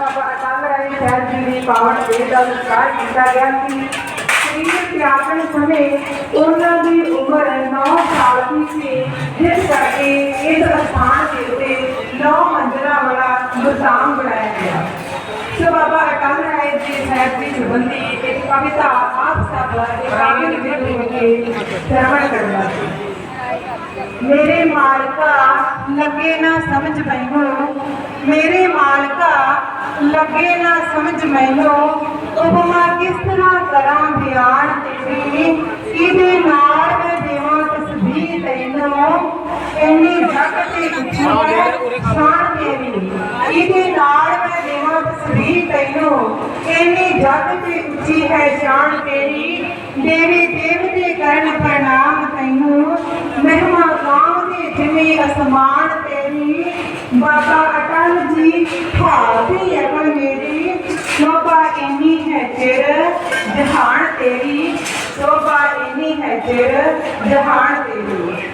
ਬਾਬਾ ਅਟਲ ਰਾਏ ਸਾਹਿਬ ਜੀ ਦੀ ਪਾਵਨ ਦੇਹ ਦਾ ਸੰਸਕਾਰ ਕੀਤਾ ਗਿਆ ਸੀ ਸਰੀਰ ਤਿਆਗਣ ਸਮੇਂ ਉਹਨਾਂ ਦੀ ਉਮਰ 9 ਸਾਲ ਦੀ ਸੀ ਜਿਸ ਕਰਕੇ ਇਸ ਅਸਥਾਨ ਦੇ ਉੱਤੇ 9 ਮੰਜ਼ਿਲਾਂ ਵਾਲਾ ਮੁਕਾਮ ਬਣਾਇਆ ਗਿਆ ਸੋ ਬਾਬਾ ਅਟਲ ਰਾਏ ਜੀ ਸਾਹਿਬ ਦੀ ਸੰਬੰਧੀ ਇੱਕ ਕਵਿਤਾ ਆਪ ਸਭ ਦੇ ਕਾਗਜ਼ ਵਿੱਚ ਲਿਖ ਕੇ ਸ਼ਰਵਣ ਕਰਨਾ ਸੀ ਮੇਰੇ ਮਾਲਕਾ ਲੱਗੇ ਨਾ ਸਮਝ ਮੈਨੂੰ। ਮੇਰੇ ਮਾਲਕਾ ਲੱਗੇ ਨਾ ਸਮਝ ਮੈਨੂੰ। ਉਪਮਾ ਕਿਸ ਤਰ੍ਹਾਂ ਕਰਾਂ ਬਿਆਨ ਤੇਰੀ? ਕਿਹਦੇ ਨਾਲ ਮੈਂ ਦੇਵਾਂ ਤਸਬੀਹ ਤੈਨੂੰ? ਇੰਨੀ ਜਗ ਤੇ ਉੱਚੀ ਹੈ ਸ਼ਾਨ ਤੇਰੀ। ਕਿਹਦੇ ਨਾਲ ਮੈਂ ਦੇਵਾਂ ਤਸਬੀਹ ਤੈਨੂੰ? ਇੰਨੀ ਜਗ ਤੇ ਉੱਚੀ ਹੈ ਸ਼ਾਨ ਤੇਰੀ। ਦੇਵੀ ਦੇਵਤੇ ਕਰਨ ਪ੍ਰਣਾਮ ਤੈਨੂੰ। ਮਹਿਮਾ ਗਾਮ ਦੇ ਅਸਮਾਨ ਤੇਰੀ, ਬਾਬਾ ਅਟਲ ਜੀ ਭਾਰਤੀ ਅਕਲ ਮੇਰੀ, ਸੋਭਾ ਇੰਨੀ ਹੈ ਚਿਰ ਜਹਾਨ ਤੇਰੀ, ਸੋਭਾ ਇੰਨੀ ਹੈ ਚਿਰ ਜਹਾਨ ਤੇਰੀ।